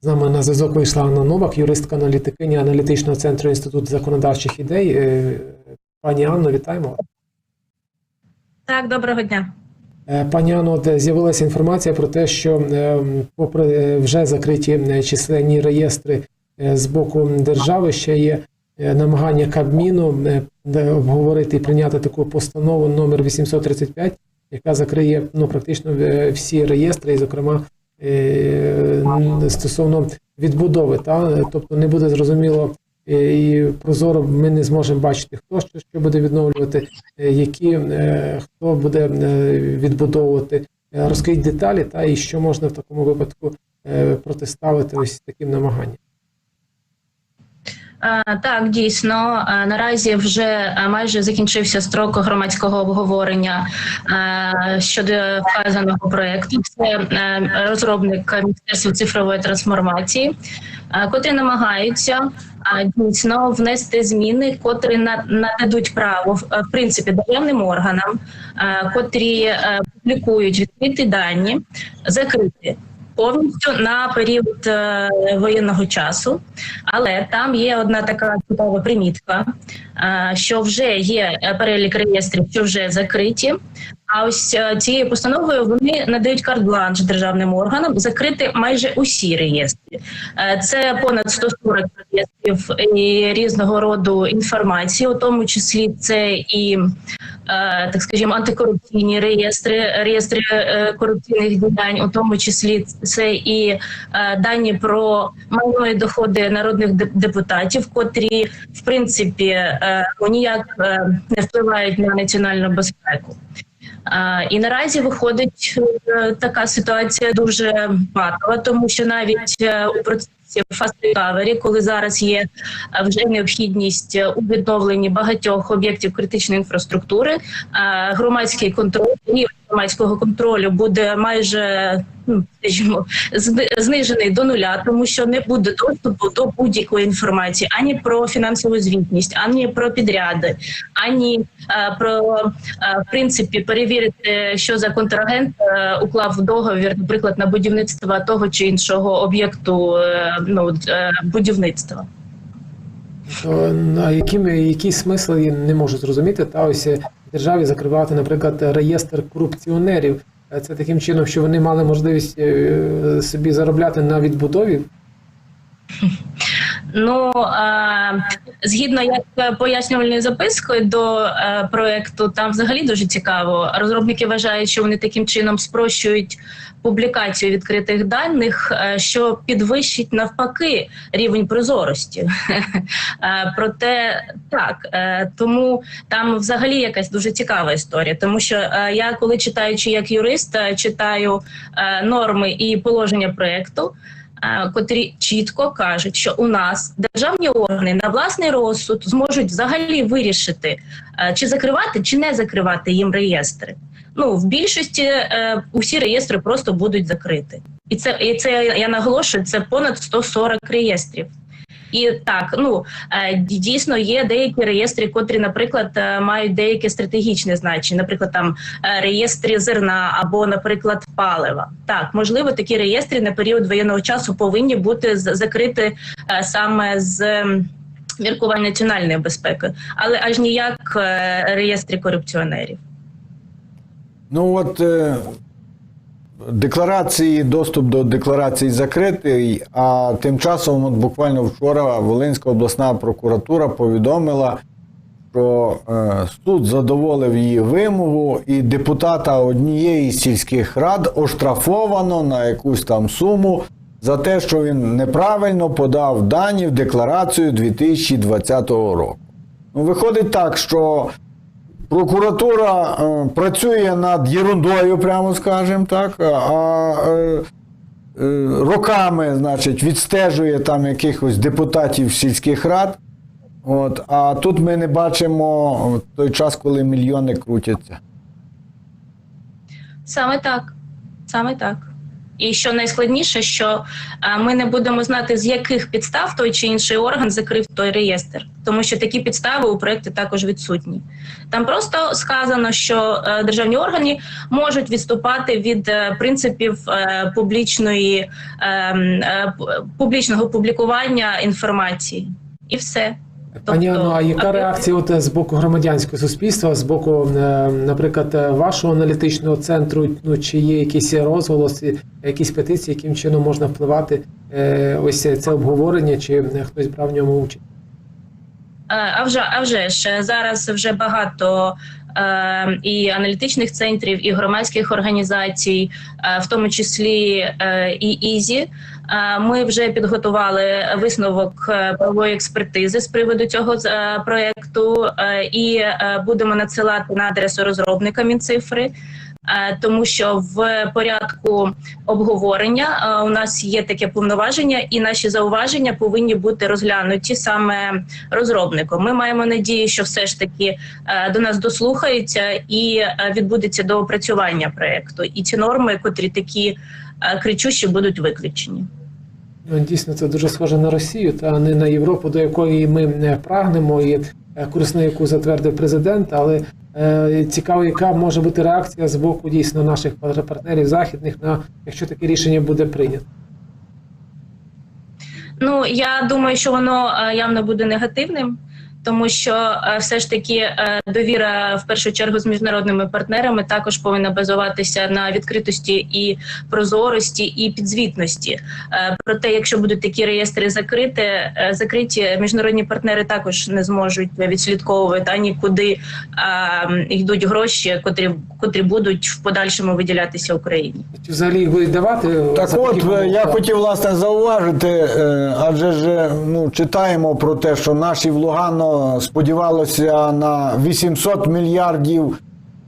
З нами на зв'язок вийшла Анна Новак, юристка аналітикиня аналітичного центру Інституту законодавчих ідей. Е, Пані Анно, вітаємо. Так, доброго дня. Е, Пані Анно, з'явилася інформація про те, що е, попри е, вже закриті е, численні реєстри е, з боку держави, ще є е, намагання Кабміну е, обговорити і прийняти таку постанову номер 835, яка закриє ну, практично е, всі реєстри, і, зокрема, е, стосовно відбудови. Та? Тобто не буде зрозуміло е, і прозоро ми не зможемо бачити, хто що, що буде відновлювати, е, які е, хто буде е, відбудовувати. розкрить деталі, та і що можна в такому випадку е, протиставити ось таким намаганням. Так, дійсно, наразі вже майже закінчився строк громадського обговорення щодо вказаного проекту. Це розробник Міністерства цифрової трансформації, котрі намагаються дійсно внести зміни, котрі на- нададуть право в принципі державним органам, котрі публікують відкриті дані, закрити. Повністю на період е, воєнного часу, але там є одна така чудова примітка, е, що вже є е, перелік реєстрів, що вже закриті. А ось е, цією постановою вони надають карт-бланш державним органам закрити майже усі реєстри. Е, Це понад 140 реєстрів і різного роду інформації, у тому числі це і так скажімо, антикорупційні реєстри, реєстри е, корупційних діянь, у тому числі це і е, дані про майно і доходи народних депутатів, котрі в принципі е, ну, ніяк е, не впливають на національну безпеку. Е, І наразі виходить е, така ситуація дуже патова, тому що навіть е, у процесі Fast коли зараз є е, вже необхідність е, у відновленні багатьох об'єктів критичної інфраструктури, е, громадський контроль рівень громадського контролю буде майже ну, скажімо, знижений до нуля, тому що не буде доступу до будь-якої інформації ані про фінансову звітність, ані про підряди, ані е, про е, в принципі перевірити, що за контрагент е, уклав договір, наприклад, на будівництво того чи іншого об'єкту е, ну, е, будівництва. То на яким який смисл я не можу зрозуміти, та ось державі закривати, наприклад, реєстр корупціонерів. Е, Це таким чином, що вони мали можливість е, собі заробляти на відбудові. Ну згідно як пояснювальною запискою до е, проекту, там взагалі дуже цікаво. Розробники вважають, що вони таким чином спрощують публікацію відкритих даних, е, що підвищить навпаки рівень прозорості. Е, Проте так, тому там взагалі якась дуже цікава історія, тому що я, коли читаючи як юрист, читаю норми і положення проекту котрі чітко кажуть, що у нас державні органи на власний розсуд зможуть взагалі вирішити, е, чи закривати, чи не закривати їм реєстри. Ну в більшості е, усі реєстри просто будуть закриті, і це і це я наголошую. Це понад 140 реєстрів. І так, ну е, дійсно є деякі реєстри, котрі, наприклад, е, мають деяке стратегічне значення, наприклад, там е, реєстри зерна або, наприклад, палива. Так, можливо, такі реєстри на період воєнного часу повинні бути закриті саме з міркувань національної безпеки, але аж ніяк реєстри корупціонерів. Ну от декларації, доступ до декларацій закритий, а тим часом, от буквально вчора, Волинська обласна прокуратура повідомила, що е, суд задоволив її вимогу, і депутата однієї з сільських рад оштрафовано на якусь там суму за те, що він неправильно подав дані в декларацію 2020 року. Ну, виходить так, що Прокуратура е, працює над єрундою, прямо скажемо так, а е, е, роками, значить, відстежує там якихось депутатів сільських рад. От, а тут ми не бачимо той час, коли мільйони крутяться. Саме так, саме так. І що найскладніше, що е, ми не будемо знати, з яких підстав той чи інший орган закрив той реєстр, тому що такі підстави у проєкті також відсутні. Там просто сказано, що е, державні органи можуть відступати від е, принципів публічної е, е, публічного публікування інформації, і все. Пані Тобто, Анно, а яка реакція от з боку громадянського суспільства, з боку, е, наприклад, вашого аналітичного центру? Ну чи є якісь розголоси, якісь петиції, яким чином можна впливати е, ось це обговорення, чи е, хтось брав в ньому участь? Е, А вже, а вже ж е, зараз вже багато і аналітичних центрів, і громадських організацій, е, в тому числі е, і ІЗІ. Е, Ми вже підготували висновок правової експертизи з приводу цього проекту і будемо надсилати на адресу розробника Мінцифри. Е, Тому що в порядку обговорення е, у нас є таке повноваження, і наші зауваження повинні бути розглянуті саме розробником. Ми маємо надію, що все ж таки е, до нас дослухаються і відбудеться доопрацювання проекту. І ці норми, котрі такі кричущі, будуть виключені. Ну, Дійсно, це дуже схоже на Росію, та не на Європу, до якої ми не прагнемо, е, курс на яку затвердив президент. Але е, цікаво, яка може бути реакція з боку дійсно наших партнерів західних на якщо таке рішення буде прийнято. Ну я думаю, що воно е, явно буде негативним, тому що е, все ж таки е, довіра в першу чергу з міжнародними партнерами також повинна базуватися на відкритості і прозорості і підзвітності. Е, Проте, якщо будуть такі реєстри закриті, е, закриті, міжнародні партнери також не зможуть відслідковувати ані куди йдуть гроші, котрі котрі будуть в подальшому виділятися Україні. Взагалі будуть давати? Так за от, я хотів власне зауважити, адже ж ну, читаємо про те, що наші в Лугано сподівалися на 800 мільярдів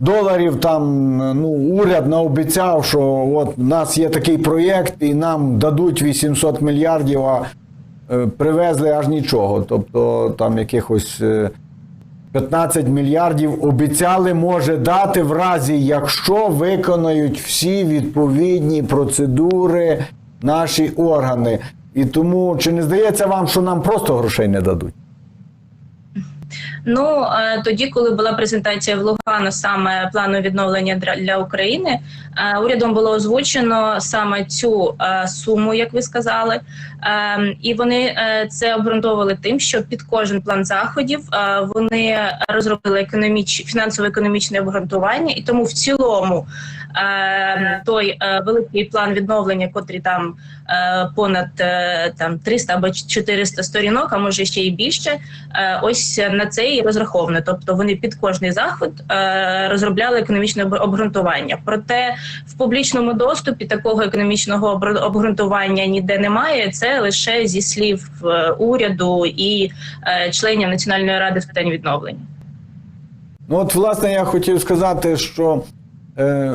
доларів. Там е, ну, уряд наобіцяв, що от у нас є такий проєкт, і нам дадуть 800 мільярдів, а е, привезли аж нічого. Тобто там якихось. е, 15 мільярдів обіцяли може дати в разі, якщо виконають всі відповідні процедури наші органи. І тому чи не здається вам, що нам просто грошей не дадуть? Ну е, тоді, коли була презентація в Лугано саме плану відновлення для, України, е, урядом було озвучено саме цю е, суму, як ви сказали, Е, і вони це обґрунтовували тим, що під кожен план заходів вони розробили економіч... фінансово-економічне обґрунтування, і тому в цілому той е, великий план відновлення, котрий там е, понад е, там 300 або 400 сторінок, а може ще й більше. Е, ось на це і розраховано. Тобто вони під кожний заход е, розробляли економічне обґрунтування. Проте в публічному доступі такого економічного обґрунтування ніде немає. Це лише зі слів уряду і е, членів Національної ради з питань відновлення. Ну от, власне, я хотів сказати, що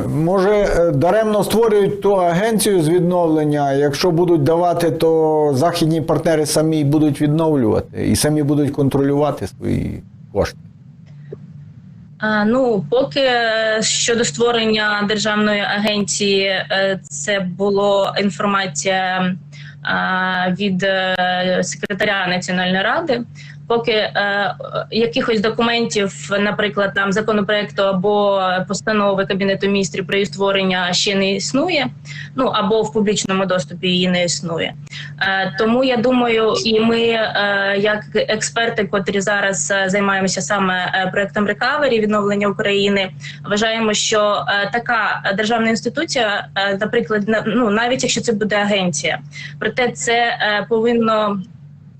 може е, даремно створюють ту агенцію з відновлення. Якщо будуть давати, то західні партнери самі будуть відновлювати і самі будуть контролювати свої кошти. Ну, поки е, щодо створення державної агенції, е, це була інформація від е, секретаря Національної ради. Поки е, якихось документів, наприклад, там законопроекту або постанови Кабінету міністрів про її створення ще не існує, ну або в публічному доступі її не існує. Е, Тому я думаю, і ми, е, як експерти, котрі зараз е, займаємося саме е, проектом Recovery, відновлення України, вважаємо, що е, така державна інституція, е, наприклад, на- ну навіть якщо це буде агенція, проте це е, повинно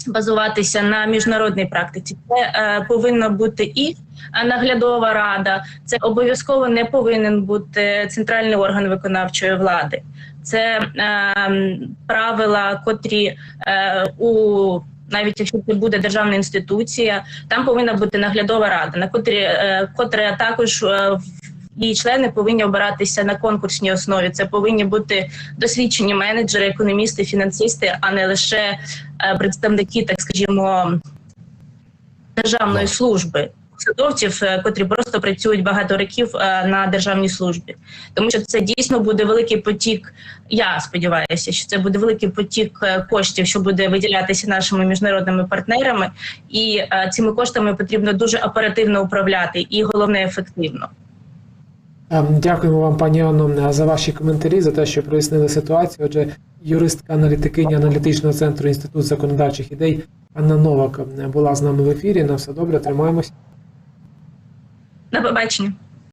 базуватися на міжнародній практиці. Це е, повинна бути і е, наглядова рада. Це обов'язково не повинен бути центральний орган виконавчої влади. Це е, правила, котрі е, у навіть якщо це буде державна інституція, там повинна бути наглядова рада, на котрі е, котра також її члени повинні обиратися на конкурсній основі. Це повинні бути досвідчені менеджери, економісти, фінансисти, а не лише е, представники, так скажімо, державної служби. посадовців, е, котрі просто працюють багато років е, на державній службі, тому що це дійсно буде великий потік. Я сподіваюся, що це буде великий потік коштів, що буде виділятися нашими міжнародними партнерами, і цими коштами потрібно дуже оперативно управляти, і головне ефективно. Ем, Дякуємо вам, пані Анно, за ваші коментарі, за те, що прояснили ситуацію. Отже, юристка аналітикиня аналітичного центру Інститут законодавчих ідей Анна Новак е, була з нами в ефірі. На все добре, тримаємось. На побачення.